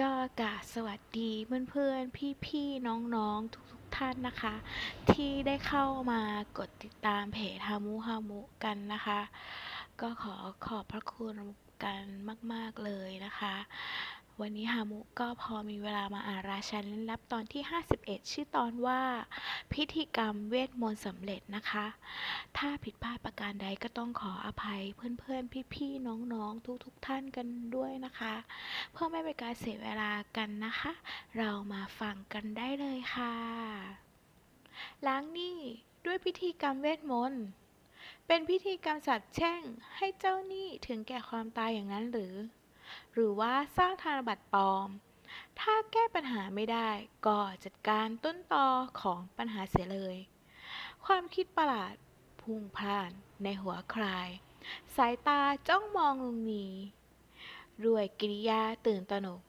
ก็กาสวัสดีเพื่อนๆ พี่ๆ น้องๆ ทุกๆ ท่านนะคะ ที่ได้เข้ามากดติดตามเพจฮามุฮามุกันนะคะ ก็ขอขอบพระคุณกันมาก ๆ เลยนะคะ วันนี้ฮามุก็พอมีเวลามาอ่านราชันเล่นลับตอนที่ 51 ชื่อตอนว่า พิธีกรรมเวทมนต์สำเร็จนะคะ ถ้าผิดพลาดประการใดก็ต้องขออภัยเพื่อนๆ พี่ๆ น้องๆ ทุกๆท่านกันด้วยนะคะ เพื่อไม่เป็นการเสียเวลากันนะคะ เรามาฟังกันได้เลยค่ะ ล้างหนี้ด้วยพิธีกรรมเวทมนต์เป็นพิธีกรรมสัตว์แช่งให้เจ้าหนี้ถึงแก่ความตายอย่างนั้นหรือ หรือว่าสร้างธนบัตรปลอม ถ้าแก้ปัญหาไม่ได้ก็จัดการต้นตอของปัญหาเสียเลย ความคิดประหลาดพุ่งพล่านในหัวคลายสายตาจ้องมองลุงนีด้วยกิริยาตื่นตระหนก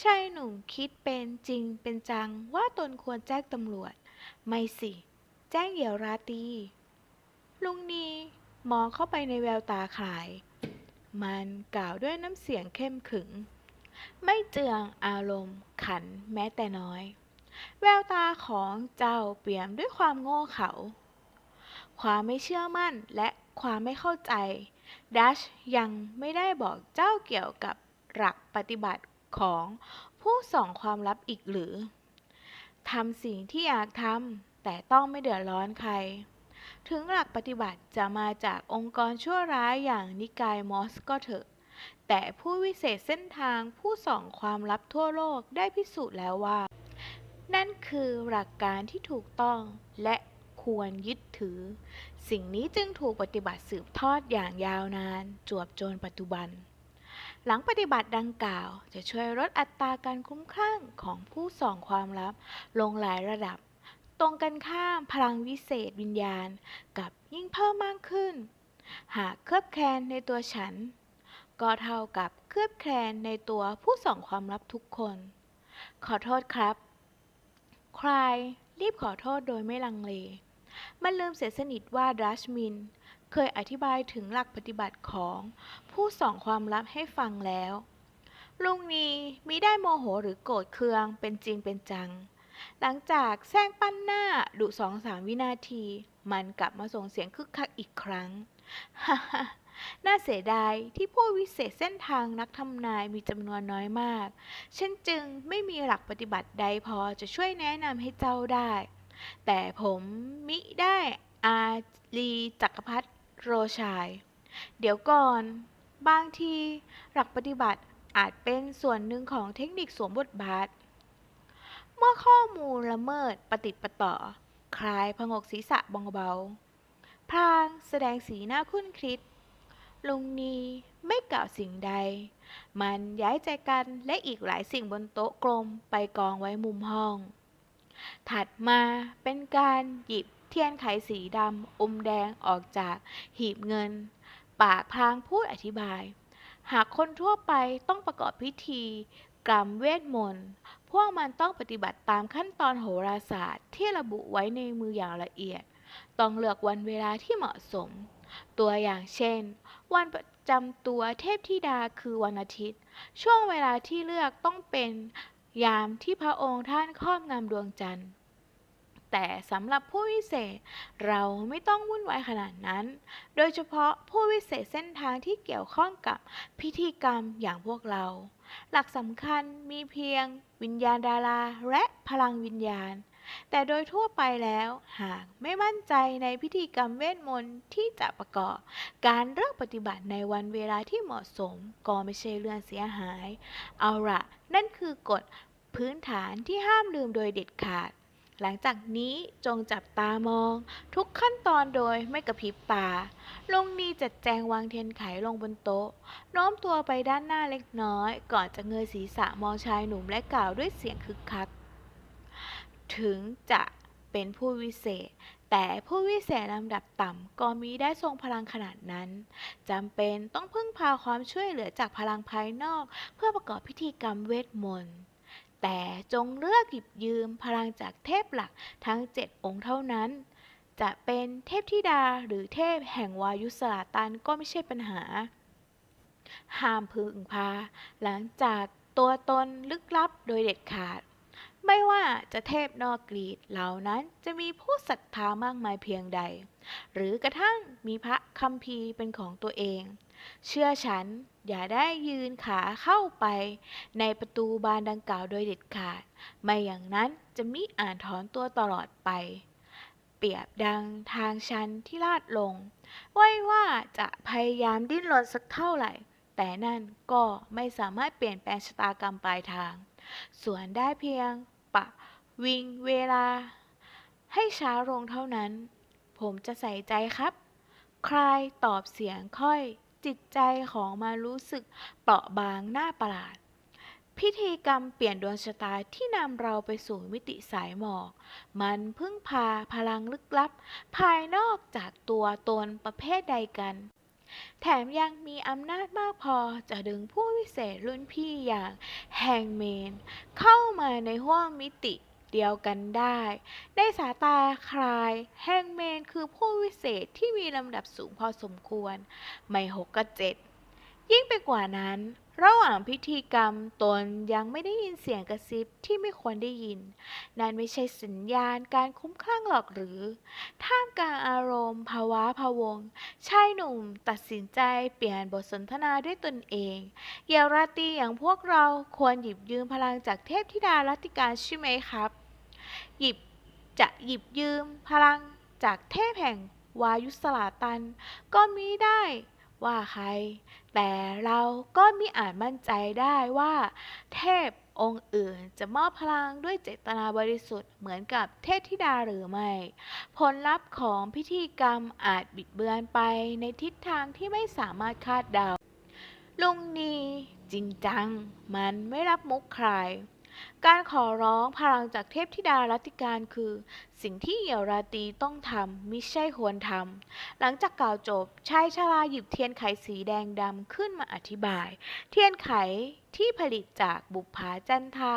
ชายหนุ่มคิดเป็นจริงเป็นจังว่าตนควรแจ้งตำรวจ ไม่สิ แจ้งเหยี่ยวราตีลุงนีมองเข้าไปในแววตาขาย มันกล่าวด้วยน้ำเสียงเข้มขึง ไม่เจืองอารมณ์ขันแม้แต่น้อย แววตาของเจ้าเปี่ยมด้วยความโง่เขลาความไม่เชื่อมั่นและความไม่เข้าใจ ดัชยังไม่ได้บอกเจ้าเกี่ยวกับหลักปฏิบัติของผู้ส่องความลับอีกหรือทำสิ่งที่อยากทำแต่ต้องไม่เดือดร้อนใคร ถึงหลักปฏิบัติจะมาจากองค์กรชั่วร้ายอย่างนิกายมอสก็เถอะ แต่ผู้วิเศษเส้นทางผู้ส่องความลับทั่วโลกได้พิสูจน์แล้วว่า นั่นคือหลักการที่ถูกต้องและควรยึดถือ สิ่งนี้จึงถูกปฏิบัติสืบทอดอย่างยาวนาน จวบจนปัจจุบัน หลังปฏิบัติดังกล่าวจะช่วยลดอัตราการคุ้มคลั่งของผู้ส่องความลับ ลงหลายระดับ ตรงกันข้ามพลังวิเศษวิญญาณกับยิ่งเพิ่มมากขึ้น หากเคลือบแคลนในตัวฉัน ก็เท่ากับเคลือบแคลนในตัวผู้ส่องความลับทุกคน ขอโทษครับ ใคลายรีบขอโทษโดยไม่ลังเล มันลืมเสียสนิทว่าดัชมิน เคยอธิบายถึงหลักปฏิบัติของผู้ส่องความลับให้ฟังแล้วลุงนีมิได้โมโหหรือโกรธเคืองเป็นจริงเป็นจัง หลังจากแซงปั้นหน้าดุสองสามวินาที มันกลับมาส่งเสียงคึกคักอีกครั้ง ฮ่าฮ่าน่าเสียดายที่ผู้วิเศษเส้นทางนักทำนายมีจำนวนน้อยมาก ฉันจึงไม่มีหลักปฏิบัติใดพอจะช่วยแนะนำให้เจ้าได้ แต่ผมมิได้อาลีจักรพรรดิโรชัยเดี๋ยวก่อน บางที หลักปฏิบัติอาจเป็นส่วนหนึ่งของเทคนิคสวมบทบาท เมื่อข้อมูลละเมิดปฏิประต่อ คลายพงกศีรษะเบาพลางแสดงสีหน้าคุ้นคิด ลุงนีไม่กล่าวสิ่งใด มันย้ายใจกันและอีกหลายสิ่งบนโต๊ะกลมไปกองไว้มุมห้อง ถัดมาเป็นการหยิบเทียนไขสีดำอมแดงออกจากหีบเงิน ปากพางพูดอธิบาย หากคนทั่วไปต้องประกอบพิธีกรรมเวทมนต์ พวกมันต้องปฏิบัติตามขั้นตอนโหราศาสตร์ที่ระบุไว้ในมืออย่างละเอียด ต้องเลือกวันเวลาที่เหมาะสม ตัวอย่างเช่น วันประจำตัวเทพธิดาคือวันอาทิตย์ ช่วงเวลาที่เลือกต้องเป็นยามที่พระองค์ท่านครอบงำดวงจันทร์ แต่สำหรับผู้วิเศษเราไม่ต้องวุ่นวายขนาดนั้น โดยเฉพาะผู้วิเศษเส้นทางที่เกี่ยวข้องกับพิธีกรรมอย่างพวกเรา หลักสำคัญมีเพียง วิญญาณดาราและพลังวิญญาณ แต่โดยทั่วไปแล้วหากไม่มั่นใจในพิธีกรรมเวทมนต์ที่จะประกอบ การเลือกปฏิบัติในวันเวลาที่เหมาะสมก็ไม่ใช่เรื่องเสียหาย เอาละนั่นคือกฎพื้นฐานที่ห้ามลืมโดยเด็ดขาด หลังจากนี้จงจับตามอง ทุกขั้นตอนโดยไม่กระพริบตา ลงนีจัดแจงวางเทียนไขลงบนโต๊ะ โน้มตัวไปด้านหน้าเล็กน้อย ก่อนจะเงยศีรษะมองชายหนุ่มและกล่าวด้วยเสียงคึกคัก ถึงจะเป็นผู้วิเศษ แต่ผู้วิเศษลำดับต่ำก็มีได้ทรงพลังขนาดนั้นจำเป็นต้องพึ่งพาความช่วยเหลือจากพลังภายนอก เพื่อประกอบพิธีกรรมเวทมนต์ แต่จงเลือกหยิบยืมพลังจากเทพหลักทั้งเจ็ดองค์เท่านั้น จะเป็นเทพธิดาหรือเทพแห่งวายุสลาตันก็ไม่ใช่ปัญหา ห้ามพึ่งพา หลังจากตัวตนลึกลับโดยเด็ดขาด ไม่ว่าจะเทพนอกกรีกเหล่านั้นจะมีผู้ศรัทธามากมายเพียงใด หรือกระทั่งมีพระคัมภีร์เป็นของตัวเอง เชื่อฉันอย่าได้ยืนขาเข้าไป ในประตูบานดังกล่าวโดยเด็ดขาด ไม่อย่างนั้นจะมิอ่านถอนตัวตลอดไป เปรียบดังทางชันที่ลาดลง ไว้ว่าจะพยายามดิ้นรนสักเท่าไหร่ แต่นั่นก็ไม่สามารถเปลี่ยนแปลงชะตากรรมปลายทาง ส่วนได้เพียงปะวิงเวลา ให้ช้าลงเท่านั้น ผมจะใส่ใจครับ ใครตอบเสียงค่อย จิตใจของมารู้สึกเปราะบางหน้าประหลาด พิธีกรรมเปลี่ยนดวงชะตาที่นำเราไปสู่มิติสายหมอก มันพึ่งพาพลังลึกลับ ภายนอกจากตัวตนประเภทใดกัน แถมยังมีอำนาจมากพอจะดึงผู้วิเศษรุ่นพี่อย่างแฮงเมนเข้ามาในห้วงมิติ เดียวกันได้ ในสายตาคลาย แฮงเมนคือผู้วิเศษที่มีลำดับสูงพอสมควร ไม่หกก็เจ็ด ยิ่งไปกว่านั้น ระหว่างพิธีกรรมตนยังไม่ได้ยินเสียงกระซิบที่ไม่ควรได้ยิน นั่นไม่ใช่สัญญาณการคุ้มคลั่งหรอกหรือ ท่ามกลางอารมณ์ ภาวะพะวง ชายหนุ่มตัดสินใจเปลี่ยนบทสนทนาด้วยตนเองเยาวราตีอย่างพวกเราควรหยิบยืมพลังจากเทพธิดารัติการใช่ไหมครับ หยิบจะหยิบยืมพลังจากเทพแห่งวายุสลาตัน ก็มิได้ว่าใคร แต่เราก็มิอาจมั่นใจได้ว่า เทพองค์อื่นจะมอบพลังด้วยเจตนาบริสุทธิ์เหมือนกับเทพธิดาหรือไม่ ผลลัพธ์ของพิธีกรรมอาจบิดเบือนไปในทิศทางที่ไม่สามารถคาดเดาลุงนีจริงจัง มันไม่รับมุกใคร การขอร้องพลังจากเทพธิดารัติการคือ สิ่งที่เหยี่ยวราตีต้องทำมิใช่ควรทำหลังจากกล่าวจบชายชราหยิบเทียนไขสีแดงดำขึ้นมาอธิบาย เทียนไข ที่ผลิตจากบุปผาจันทา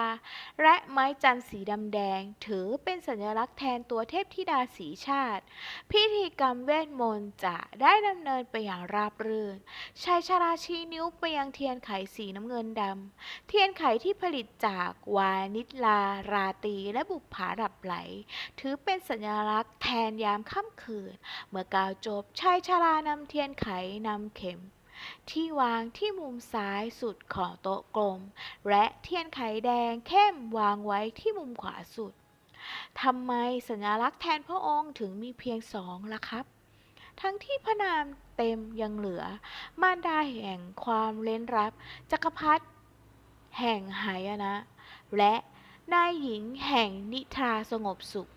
และไม้จันทร์สีดำแดง ถือเป็นสัญลักษณ์แทนตัวเทพธิดาสีชาติ พิธีกรรมเวทมนต์จะได้ดำเนินไปอย่างราบรื่นชายชราชี้นิ้วไปยังเทียนไขสีน้ำเงินดำเทียนไขที่ผลิตจากวานิลลาราตีและบุปผาหลับไหล ถือเป็นสัญลักษณ์แทนยามค่ำคืน เมื่อกาวจบชายชรานำเทียนไขนำเข็ม ที่วางที่มุมซ้ายสุดของโต๊ะกลม และเทียนไขแดงเข้มวางไว้ที่มุมขวาสุดทำไมสัญลักษณ์แทนพระองค์ถึงมีเพียงสองล่ะครับ ทั้งที่พระนามเต็มยังเหลือ มารดาแห่งความเล้นลับ จักรพรรดิแห่งหายนะ และนายหญิงแห่งนิทราสงบสุข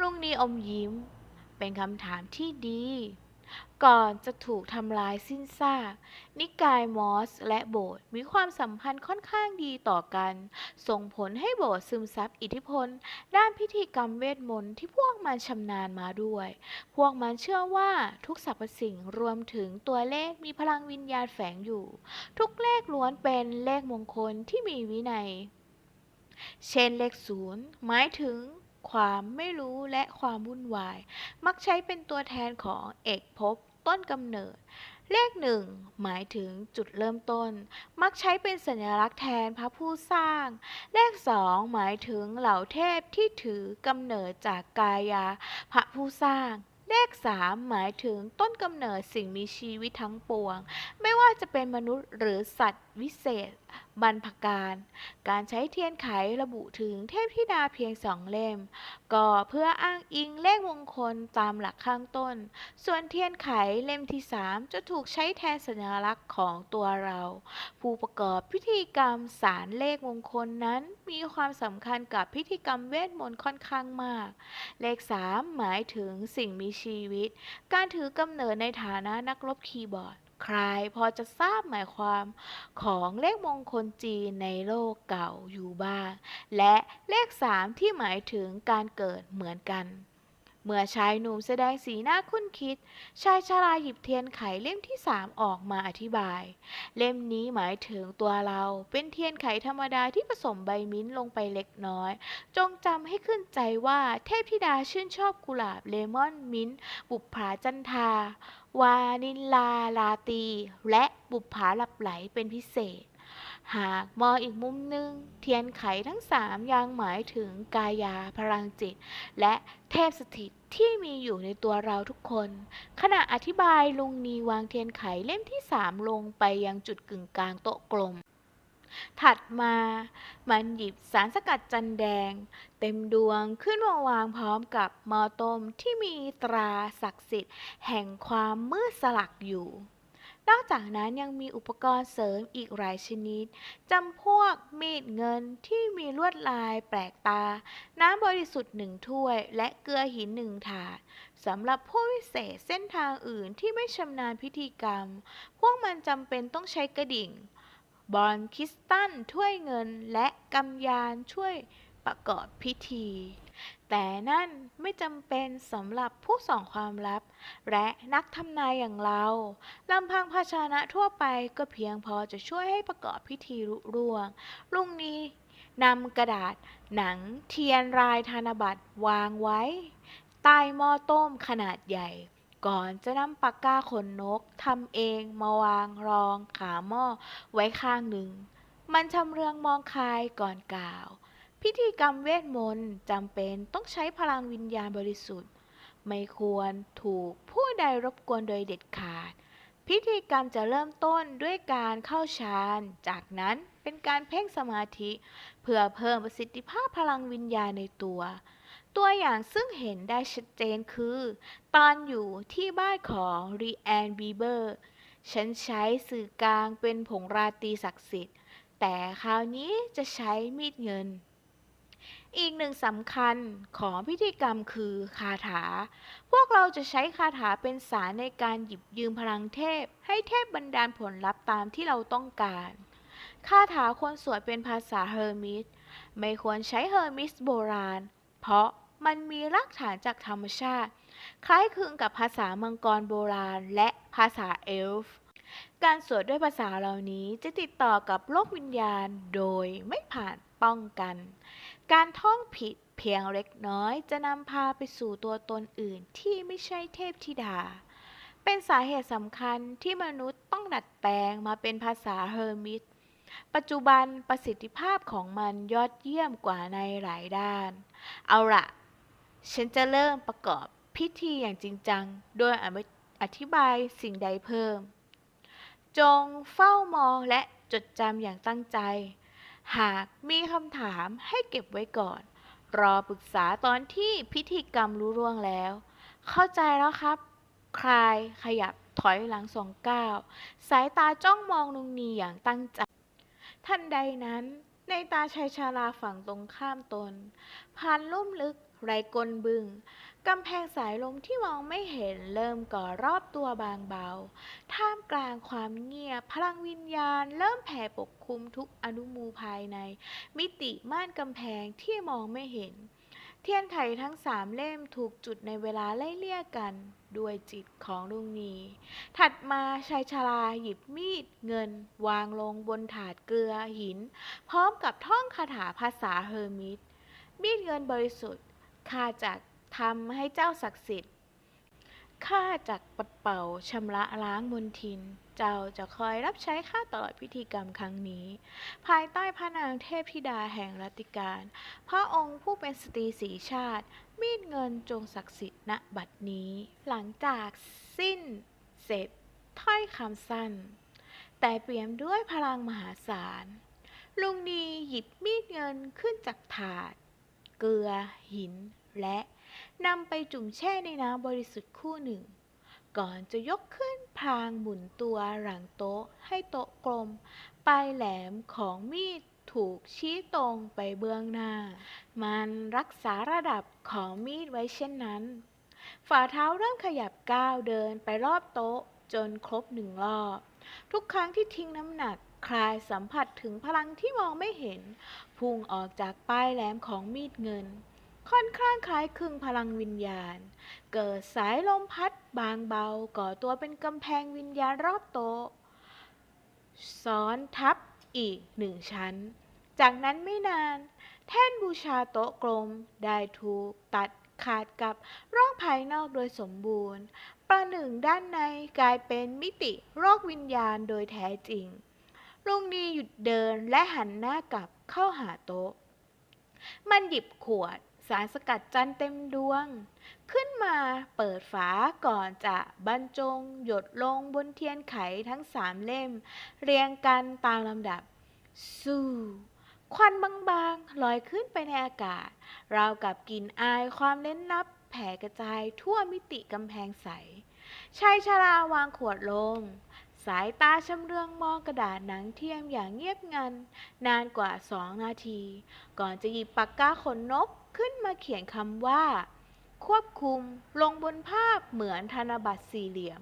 ลุงนีอมยิ้ม เป็นคำถามที่ดี ก่อนจะถูกทำลายสิ้นซาก นิกายมอสและโบสถ์มีความสัมพันธ์ค่อนข้างดีต่อกัน ส่งผลให้โบสถ์ซึมซับอิทธิพล ด้านพิธีกรรมเวทมนต์ที่พวกมันชำนาญมาด้วย พวกมันเชื่อว่าทุกสรรพสิ่งรวมถึงตัวเลขมีพลังวิญญาณแฝงอยู่ ทุกเลขล้วนเป็นเลขมงคลที่มีวินัย เช่นเลขศูนย์หมายถึง ความไม่รู้และความวุ่นวาย มักใช้เป็นตัวแทนของเอกภพต้นกำเนิด เลขหนึ่งหมายถึงจุดเริ่มต้น มักใช้เป็นสัญลักษณ์แทนพระผู้สร้าง เลขสองหมายถึงเหล่าเทพที่ถือกำเนิดจากกายาพระผู้สร้างเลขสามหมายถึงต้นกำเนิดสิ่งมีชีวิตทั้งปวง ไม่ว่าจะเป็นมนุษย์หรือสัตว์วิเศษบรรพการ การใช้เทียนไขระบุถึงเทพธิดาเพียงสองเล่ม ก็เพื่ออ้างอิงเลขมงคลตามหลักข้างต้น ส่วนเทียนไขเล่มที่สามจะถูกใช้แทนสัญลักษณ์ของตัวเรา ผู้ประกอบพิธีกรรมสารเลขมงคลนั้นมีความสำคัญกับพิธีกรรมเวทมนต์ค่อนข้างมาก เลขสามหมายถึงสิ่งมีชีวิต การถือกำเนิดในฐานะนักรบคีย์บอร์ด ใครพอจะทราบหมายความของเลขมงคลจีนในโลกเก่าอยู่บ้าง และเลขสามที่หมายถึงการเกิดเหมือนกัน เมื่อชายหนุ่มแสดงสีหน้าคุ้นคิด ชายชราหยิบเทียนไขเล่มที่สามออกมาอธิบาย เล่มนี้หมายถึงตัวเราเป็นเทียนไขธรรมดาที่ผสมใบมิ้นท์ลงไปเล็กน้อย จงจำให้ขึ้นใจว่าเทพธิดาชื่นชอบกุหลาบเลมอนมิ้นท์บุปผาจันทาวานิลลาลาตี และบุปผาหลับไหลเป็นพิเศษ หากมองอีกมุมหนึ่งเทียนไขทั้งสามยังหมายถึงกายาพลังจิต และเทพสถิตที่มีอยู่ในตัวเราทุกคน ขณะอธิบายลุงนีวางเทียนไขเล่มที่สามลงไปยังจุดกึ่งกลางโต๊ะกลม ถัดมามันหยิบสารสกัดจันแดง เต็มดวงขึ้นมาวางพร้อมกับมอต้มที่มีตราศักดิ์สิทธิ์ แห่งความมืดสลักอยู่ นอกจากนั้นยังมีอุปกรณ์เสริมอีกหลายชนิด จำพวกมีดเงินที่มีลวดลายแปลกตา น้ำบริสุทธิ์หนึ่งถ้วย และเกลือหินหนึ่งถาดสำหรับผู้วิเศษเส้นทางอื่นที่ไม่ชำนาญพิธีกรรม พวกมันจำเป็นต้องใช้กระดิ่ง บอลคริสตัลถ้วยเงินและกำยานช่วยประกอบพิธี แต่นั่นไม่จำเป็นสำหรับผู้ส่องความลับ และนักทำนายอย่างเราลำพังภาชนะทั่วไปก็เพียงพอจะช่วยให้ประกอบพิธีรุร่วงลุงนี้นำกระดาษหนังเทียนรายธนบัตรวางไว้ ใต้หม้อต้มขนาดใหญ่ ก่อนจะนำปากกาขนนกทำเองมาวางรองขาหม้อไว้ข้างหนึ่ง มันชำเรืองมองคายก่อนกล่าว พิธีกรรมเวทมนต์จำเป็นต้องใช้พลังวิญญาณบริสุทธิ์ ไม่ควรถูกผู้ใดรบกวนโดยเด็ดขาด พิธีกรรมจะเริ่มต้นด้วยการเข้าฌาน จากนั้นเป็นการเพ่งสมาธิ เพื่อเพิ่มประสิทธิภาพพลังวิญญาณในตัว ตัวอย่างซึ่งเห็นได้ชัดเจนคือ ตอนอยู่ที่บ้านของรีแอนบีเบอร์ฉันใช้สื่อกลางเป็นผงราตีศักดิ์สิทธิ์ แต่คราวนี้จะใช้มีดเงิน อีกหนึ่งสำคัญของพิธีกรรมคือคาถา พวกเราจะใช้คาถาเป็นสารในการหยิบยืมพลังเทพ ให้เทพบันดาลผลลัพธ์ตามที่เราต้องการ คาถาควรสวดเป็นภาษาเฮอร์มิส ไม่ควรใช้เฮอร์มิสโบราณ เพราะมันมีรากฐานจากธรรมชาติ คล้ายคลึงกับภาษามังกรโบราณและภาษาเอลฟ์ การสวดด้วยภาษาเหล่านี้จะติดต่อกับโลกวิญญาณโดยไม่ผ่านป้องกัน การท่องผิดเพียงเล็กน้อยจะนำพาไปสู่ตัวตนอื่นที่ไม่ใช่เทพธิดา เป็นสาเหตุสำคัญที่มนุษย์ต้องดัดแปลงมาเป็นภาษาเฮอร์มิสปัจจุบันประสิทธิภาพของมันยอดเยี่ยมกว่าในหลายด้าน เอาละฉันจะเริ่มประกอบพิธีอย่างจริงจัง โดยอธิบายสิ่งใดเพิ่ม จงเฝ้ามองและจดจำอย่างตั้งใจ หากมีคำถามให้เก็บไว้ก่อน รอปรึกษาตอนที่พิธีกรรมรู้ร่วงแล้ว เข้าใจแล้วครับ คลายขยับถอยหลังสองก้าว สายตาจ้องมองลุงนีอย่างตั้งใจทันใดนั้น ในตาชายชาลาฝั่งตรงข้ามตนผ่านลุ่มลึก ไรกลบึง กำแพงสายลมที่มองไม่เห็นเริ่มก่อรอบตัวบางเบา ท่ามกลางความเงียบพลังวิญญาณ เริ่มแผ่ปกคลุมทุกอนุมูภายใน มิติม่านกำแพงที่มองไม่เห็น เทียนไขทั้งสามเล่มถูกจุดในเวลาไล่เลี่ยกันด้วยจิตของลุงนี ถัดมาชายชาลาหยิบมีดเงิน วางลงบนถาดเกลือหิน พร้อมกับท่องคาถาภาษาเฮอร์มิสมีดเงินบริสุทธิ์ ข้าจักทำให้เจ้าศักดิ์สิทธิ์ ข้าจักปัดเป่าชำระล้างมนทิน เจ้าจะคอยรับใช้ข้าตลอดพิธีกรรมครั้งนี้ ภายใต้พระนางเทพธิดาแห่งรัตติการ พระองค์ผู้เป็นสตรีสีชาติ มีดเงินจงศักดิ์สิทธิ์ณบัดนี้ หลังจากสิ้นเสร็จถ้อยคำสั้น แต่เปี่ยมด้วยพลังมหาศาลลุงนีหยิบมีดเงินขึ้นจากถาด เกลือ หิน และนำไปจุ่มแช่ในน้ำบริสุทธิ์คู่หนึ่ง ก่อนจะยกขึ้นพลางหมุนตัวหลังโต๊ะให้โต๊ะกลม ปลายแหลมของมีดถูกชี้ตรงไปเบื้องหน้า มันรักษาระดับของมีดไว้เช่นนั้น ฝ่าเท้าเริ่มขยับก้าวเดินไปรอบโต๊ะจนครบหนึ่งรอบ ทุกครั้งที่ทิ้งน้ำหนัก คลายสัมผัสถึงพลังที่มองไม่เห็น พุ่งออกจากปลายแหลมของมีดเงิน ค่อนข้างคล้ายคลึงพลังวิญญาณ เกิดสายลมพัดบางเบาก่อตัวเป็นกำแพงวิญญาณรอบโต๊ะซ้อนทับอีกหนึ่งชั้น จากนั้นไม่นาน แท่นบูชาโต๊ะกลม ได้ถูกตัดขาดกับร่องภายนอกโดยสมบูรณ์ ประหนึ่งด้านในกลายเป็นมิติโรควิญญาณโดยแท้จริง ลุงนีหยุดเดินและหันหน้ากลับเข้าหาโต๊ะ มันหยิบขวดสารสกัดจันเต็มดวง ขึ้นมาเปิดฝาก่อนจะบรรจง หยดลงบนเทียนไขทั้งสามเล่ม เรียงกันตามลำดับ สู้ ควันบางๆลอยขึ้นไปในอากาศ ราวกับกลิ่นอายความเล้นลับแผ่กระจายทั่วมิติกำแพงใสชายชราวางขวดลง สายตาชำเลืองมองกระดาษหนังเทียมอย่างเงียบงัน นานกว่าสองนาที ก่อนจะหยิบปากกาขนนกขึ้นมาเขียนคำว่า ควบคุมลงบนภาพเหมือนธนบัตรสี่เหลี่ยม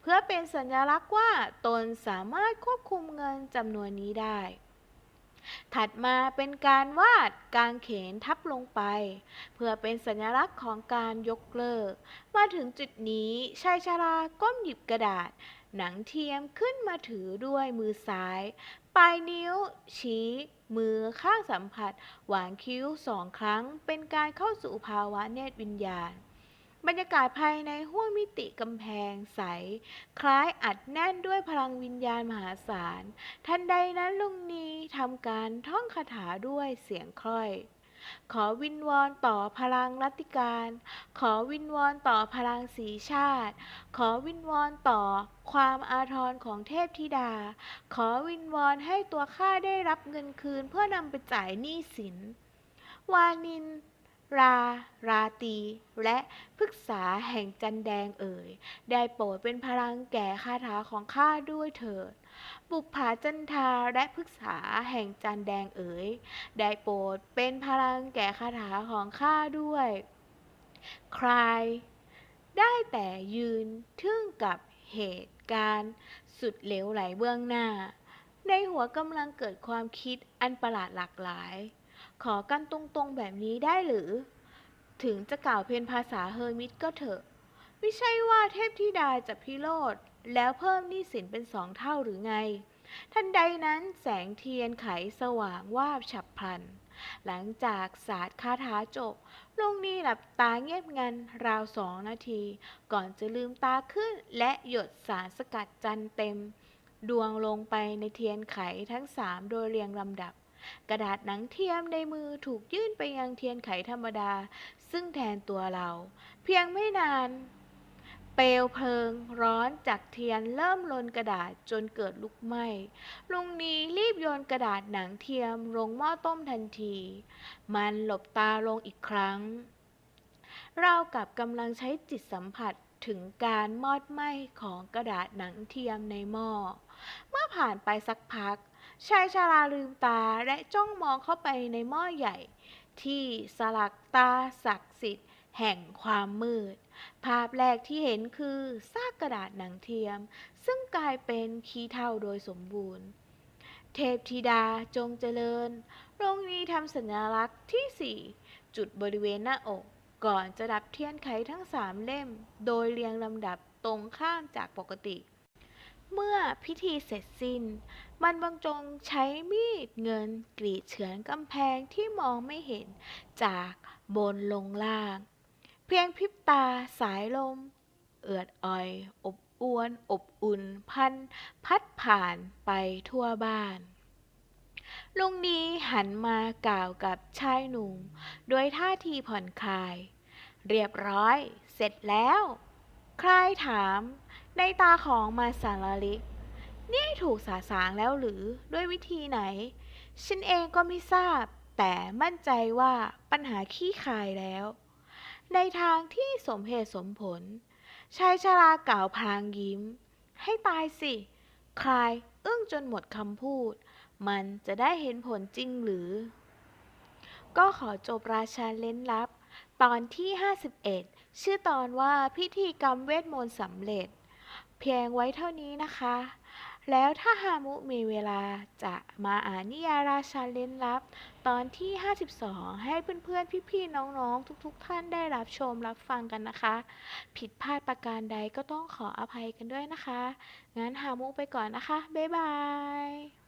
เพื่อเป็นสัญลักษณ์ว่าตนสามารถควบคุมเงินจำนวนนี้ได้ ถัดมาเป็นการวาดกางเขนทับลงไป เพื่อเป็นสัญลักษณ์ของการยกเลิก มาถึงจุดนี้ชายชาราก้มหยิบกระดาษ หนังเทียมขึ้นมาถือด้วยมือซ้าย ปลายนิ้ว ชี้ มือข้างสัมผัส หวานคิ้วสองครั้ง เป็นการเข้าสู่ภาวะเนตรวิญญาณ บรรยากาศภายในห้วงมิติกำแพงใส คล้ายอัดแน่นด้วยพลังวิญญาณมหาศาล ทันใดนั้นลุงนีทำการท่องคาถาด้วยเสียงค่อย ขอวินวอนต่อพลังรัติการ ขอวินวอนต่อพลังสีชาติ ขอวินวอนต่อความอาทรของเทพธิดา ขอวินวอนให้ตัวข้าได้รับเงินคืนเพื่อนำไปจ่ายหนี้สิน วานิน รา ราตี และพฤกษาแห่งจันแดงเอ่ย ได้โปรดเป็นพลังแก่คาถาของข้าด้วยเถิด บุปผาจันทาและพฤกษาแห่งจันแดงเอ๋ย ได้โปรดเป็นพลังแก่คาถาของข้าด้วย ใคร ได้แต่ยืนทึ่งกับเหตุการณ์สุดเหลวไหลเบื้องหน้า ในหัวกำลังเกิดความคิดอันประหลาดหลากหลาย ขอกันตรงๆแบบนี้ได้หรือ ถึงจะกล่าวเพียนภาษาเฮอร์มิตก็เถอะ ไม่ใช่ว่าเทพธิดาจะพิโรธแล้วเพิ่มหนี้สินเป็นสองเท่าหรือไง ทันใดนั้นแสงเทียนไขสว่างวาบฉับพลัน หลังจากศาสตร์คาถาจบลุงนี่หลับตาเงียบงันราวสองนาที ก่อนจะลืมตาขึ้นและหยดสารสกัดจันเต็ม ดวงลงไปในเทียนไขทั้งสามโดยเรียงลำดับ กระดาษหนังเทียมในมือถูกยื่นไปยังเทียนไขธรรมดา ซึ่งแทนตัวเรา เพียงไม่นาน เปลวเพลิงร้อนจากเทียนเริ่มลนกระดาษจนเกิดลุกไหม้ ลุงนีรีบโยนกระดาษหนังเทียมลงหม้อต้มทันที มันหลบตาลงอีกครั้ง เรากับกำลังใช้จิตสัมผัสถึงการมอดไหม้ของกระดาษหนังเทียมในหม้อ เมื่อผ่านไปสักพัก ชายชาราลืมตาและจ้องมองเข้าไปในหม้อใหญ่ ที่สลักตาศักดิ์สิทธิ์แห่งความมืด ภาพแรกที่เห็นคือซากกระดาษหนังเทียม ซึ่งกลายเป็นขี้เถ้าโดยสมบูรณ์ เทพธิดาจงเจริญโรงนี้ทำสัญลักษณ์ที่สี่จุดบริเวณหน้าอก ก่อนจะดับเทียนไขทั้งสามเล่ม โดยเรียงลำดับตรงข้ามจากปกติ เมื่อพิธีเสร็จสิ้น มันบรรจงใช้มีดเงินกรีดเฉือนกำแพงที่มองไม่เห็นจากบนลงล่าง เพียงพริบตาสายลม เอือดอ่อย อบอวน อบอุ่นพัน พัดผ่านไปทั่วบ้าน ลุงนี้หันมากล่าวกับชายหนุ่มด้วยท่าทีผ่อนคลาย เรียบร้อย เสร็จแล้ว ใคลายถาม ในตาของมาสารลิก นี่ถูกสาสางแล้วหรือด้วยวิธีไหน ฉันเองก็ไม่ทราบ แต่มั่นใจว่าปัญหาขี้คายแล้ว ในทางที่สมเหตุสมผลชายชรากล่าวพลางยิ้ม ให้ตายสิ คลายอึ้งจนหมดคำพูด มันจะได้เห็นผลจริงหรือ ก็ขอจบราชาเล้นลับ ตอนที่ 51 ชื่อตอนว่าพิธีกรรมเวทมนต์สำเร็จ เพียงไว้เท่านี้นะคะ แล้วถ้าฮามุมีเวลาจะมาอ่านนิยายราชาเล่นลับ ตอนที่ 52 ให้เพื่อนๆ พี่ๆ น้องๆ ทุกๆท่านได้รับชมรับฟังกันนะคะ ผิดพลาดประการใดก็ต้องขออภัยกันด้วยนะคะ งั้นฮามุไปก่อนนะคะ บ๊ายบาย